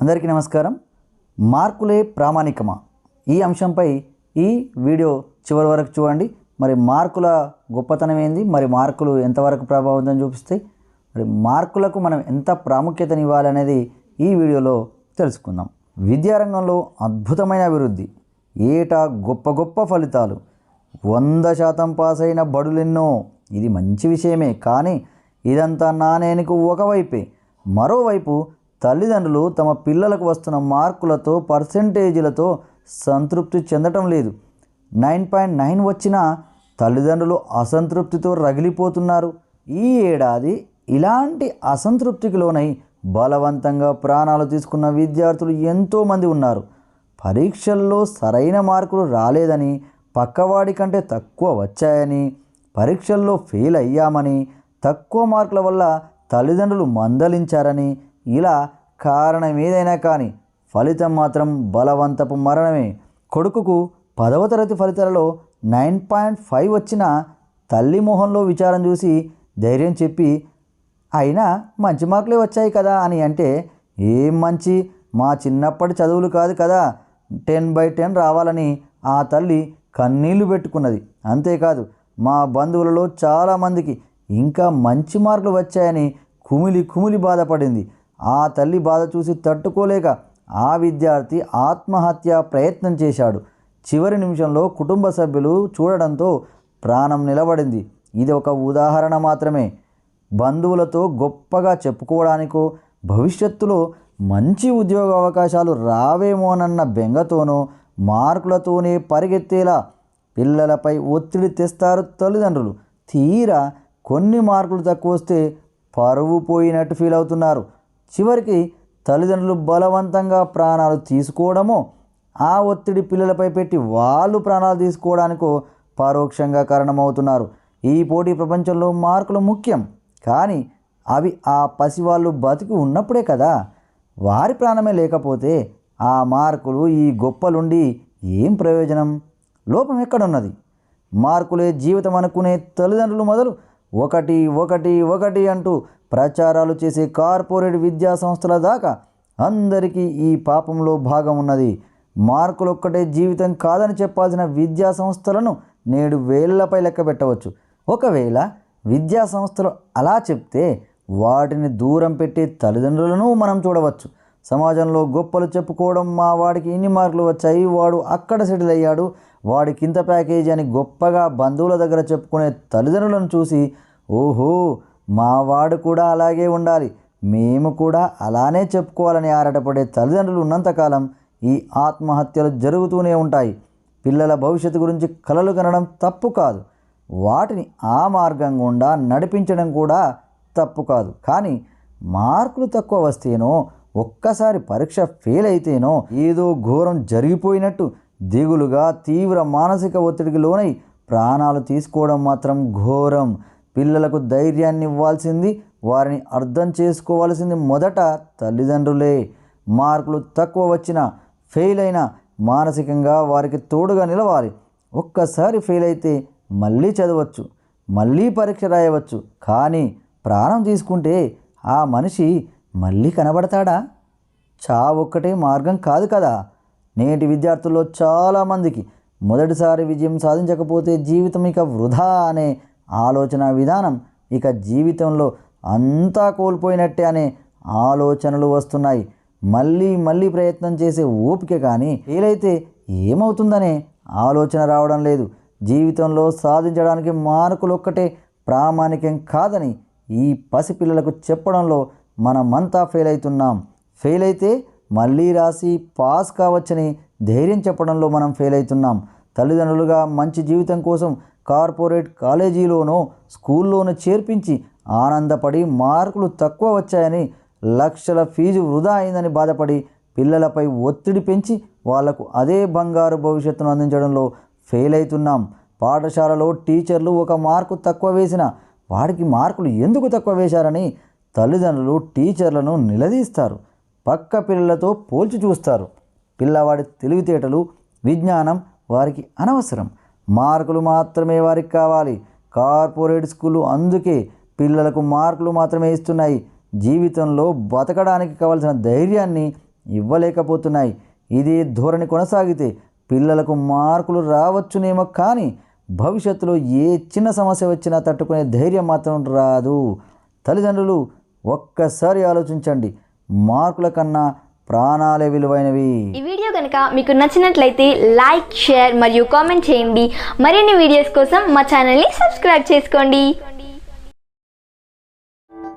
అందరికీ నమస్కారం. మార్కులే ప్రామాణికమా? ఈ అంశంపై ఈ వీడియో చివరి వరకు చూడండి. మరి మార్కుల గొప్పతనం ఏంది? మరి మార్కులు ఎంతవరకు ప్రభావితం చూపిస్తాయి? మరి మార్కులకు మనం ఎంత ప్రాముఖ్యతనివ్వాలనేది ఈ వీడియోలో తెలుసుకుందాం. విద్యారంగంలో అద్భుతమైన అభివృద్ధి. ఏటా గొప్ప గొప్ప ఫలితాలు. వంద శాతం పాస్ అయిన బడులెన్నో. ఇది మంచి విషయమే. కానీ ఇదంతా నాణేనికి ఒకవైపే. మరోవైపు తల్లిదండ్రులు తమ పిల్లలకు వస్తున్న మార్కులతో పర్సెంటేజీలతో సంతృప్తి చెందటం లేదు. నైన్ పాయింట్ నైన్ వచ్చినా తల్లిదండ్రులు అసంతృప్తితో రగిలిపోతున్నారు. ఈ ఏడాది ఇలాంటి అసంతృప్తికి లోనై బలవంతంగా ప్రాణాలు తీసుకున్న విద్యార్థులు ఎంతోమంది ఉన్నారు. పరీక్షల్లో సరైన మార్కులు రాలేదని పక్కవాడి కంటే తక్కువ వచ్చాయని పరీక్షల్లో ఫెయిల్ అయ్యామని తక్కువ మార్కుల వల్ల తల్లిదండ్రులు మందలించారని ఇలా కారణం ఏదైనా కానీ ఫలితం మాత్రం బలవంతపు మరణమే. కొడుకుకు పదవ తరగతి ఫలితాలలో నైన్ పాయింట్ ఫైవ్ వచ్చిన తల్లి మొహంలో విచారం చూసి ధైర్యం చెప్పి అయినా మంచి మార్కులే వచ్చాయి కదా అని అంటే ఏం మంచి? మా చిన్నప్పటి చదువులు కాదు కదా. టెన్ బై టెన్ రావాలని ఆ తల్లి కన్నీళ్ళు పెట్టుకున్నది. అంతేకాదు మా బంధువులలో చాలామందికి ఇంకా మంచి మార్కులు వచ్చాయని కుమిలి కుమిలి బాధపడింది. ఆ తల్లి బాధ చూసి తట్టుకోలేక ఆ విద్యార్థి ఆత్మహత్య ప్రయత్నం చేశాడు. చివరి నిమిషంలో కుటుంబ సభ్యులు చూడడంతో ప్రాణం నిలబడింది. ఇది ఒక ఉదాహరణ మాత్రమే. బంధువులతో గొప్పగా చెప్పుకోవడానికో భవిష్యత్తులో మంచి ఉద్యోగ అవకాశాలు రావేమోనన్న బెంగతోనో మార్కులతోనే పరిగెత్తేలా పిల్లలపై ఒత్తిడి తెస్తారు తల్లిదండ్రులు. తీరా కొన్ని మార్కులు తక్కువ వస్తే పరువు పోయినట్టు ఫీల్ అవుతున్నారు. చివరికి తల్లిదండ్రులు బలవంతంగా ప్రాణాలు తీసుకోవడమో ఆ ఒత్తిడి పిల్లలపై పెట్టి వాళ్ళు ప్రాణాలు తీసుకోవడానికో పరోక్షంగా కారణమవుతున్నారు. ఈ పోటీ ప్రపంచంలో మార్కులు ముఖ్యం. కానీ అవి ఆ పసివాళ్ళు బతికి ఉన్నప్పుడే కదా. వారి ప్రాణమే లేకపోతే ఆ మార్కులు ఈ గొప్పలుండి ఏం ప్రయోజనం? లోపం ఎక్కడున్నది? మార్కులే జీవితం అనుకునే తల్లిదండ్రులు మొదలు ఒకటి ఒకటి ఒకటి అంటూ ప్రచారాలు చేసే కార్పొరేట్ విద్యా సంస్థల దాకా అందరికీ ఈ పాపంలో భాగం ఉన్నది. మార్కులు ఒక్కటే జీవితం కాదని చెప్పాల్సిన విద్యా సంస్థలను నేడు వేళ్ళపై లెక్క పెట్టవచ్చు. ఒకవేళ విద్యా సంస్థలు అలా చెప్తే వాటిని దూరం పెట్టే తల్లిదండ్రులను మనం చూడవచ్చు. సమాజంలో గొప్పలు చెప్పుకోవడం మా వాడికి ఇన్ని మార్కులు వచ్చాయి? వాడు అక్కడ సెటిల్ అయ్యాడు. వాడికి ఇంత ప్యాకేజీ అని గొప్పగా బంధువుల దగ్గర చెప్పుకునే తల్లిదండ్రులను చూసి ఓహో మా వాడు కూడా అలాగే ఉండాలి. మేము కూడా అలానే చెప్పుకోవాలని ఆరాటపడే తల్లిదండ్రులు ఉన్నంతకాలం ఈ ఆత్మహత్యలు జరుగుతూనే ఉంటాయి. పిల్లల భవిష్యత్తు గురించి కలలు కనడం తప్పు కాదు. వాటిని ఆ మార్గం గుండా నడిపించడం కూడా తప్పు కాదు. కానీ మార్కులు తక్కువ వస్తేనో ఒక్కసారి పరీక్ష ఫెయిల్ అయితేనో ఏదో ఘోరం జరిగిపోయినట్టు దిగులుగా తీవ్ర మానసిక ఒత్తిడికి లోనై ప్రాణాలు తీసుకోవడం మాత్రం ఘోరం. పిల్లలకు ధైర్యాన్ని ఇవ్వాల్సింది వారిని అర్థం చేసుకోవాల్సింది మొదట తల్లిదండ్రులే. మార్కులు తక్కువ వచ్చినా ఫెయిల్ అయినా మానసికంగా వారికి తోడుగా నిలవాలి. ఒక్కసారి ఫెయిల్ అయితే మళ్ళీ చదవచ్చు మళ్ళీ పరీక్ష రాయవచ్చు. కానీ ప్రాణం తీసుకుంటే ఆ మనిషి మళ్ళీ కనబడతాడా? చా ఒక్కటే మార్గం కాదు కదా. నేటి విద్యార్థుల్లో చాలామందికి మొదటిసారి విజయం సాధించకపోతే జీవితం ఇక వృధా అనే ఆలోచన విధానం ఇక జీవితంలో అంతా కోల్పోయినట్టే అనే ఆలోచనలు వస్తున్నాయి. మళ్ళీ మళ్ళీ ప్రయత్నం చేసే ఓపిక కానీ ఏలైతే ఏమవుతుందనే ఆలోచన రావడం లేదు. జీవితంలో సాధించడానికి మార్కులు ఒక్కటే ప్రామాణికం కాదని ఈ పసిపిల్లలకు చెప్పడంలో మనమంతా ఫెయిల్ అవుతున్నాం ఫెయిల్ అయితే మళ్ళీ రాసి పాస్ కావచ్చని ధైర్యం చెప్పడంలో మనం ఫెయిల్ అవుతున్నాం తల్లిదండ్రులుగా మంచి జీవితం కోసం కార్పొరేట్ కాలేజీలోనో స్కూల్లోనో చేర్పించి ఆనందపడి మార్కులు తక్కువ వచ్చాయని లక్షల ఫీజు వృధా అయిందని బాధపడి పిల్లలపై ఒత్తిడి పెంచి వాళ్ళకు అదే బంగారు భవిష్యత్తును అందించడంలో ఫెయిల్ అవుతున్నాం పాఠశాలలో టీచర్లు ఒక మార్కు తక్కువ వేసిన వాడికి మార్కులు ఎందుకు తక్కువ వేశారని తల్లిదండ్రులు టీచర్లను నిలదీస్తారు. పక్క పిల్లలతో పోల్చి చూస్తారు. పిల్లవాడి తెలివితేటలు విజ్ఞానం వారికి అనవసరం. మార్కులు మాత్రమే వారికి కావాలి. కార్పొరేట్ స్కూలు అందుకే పిల్లలకు మార్కులు మాత్రమే ఇస్తున్నాయి. జీవితంలో బతకడానికి కావలసిన ధైర్యాన్ని ఇవ్వలేకపోతున్నాయి. ఇది ధోరణి కొనసాగితే పిల్లలకు మార్కులు రావచ్చునేమో కానీ భవిష్యత్తులో ఏ చిన్న సమస్య వచ్చినా తట్టుకునే ధైర్యం మాత్రం రాదు. తల్లిదండ్రులు ఒక్కసారి ఆలోచించండి. మార్కుల కన్నా ప్రాణాలే విలువైనవి. ఈ వీడియో కనుక మీకు నచ్చినట్లయితే లైక్ షేర్ మరియు కామెంట్ చేయండి. మరిన్ని వీడియోస్ కోసం మా ఛానల్ని సబ్స్క్రైబ్ చేసుకోండి.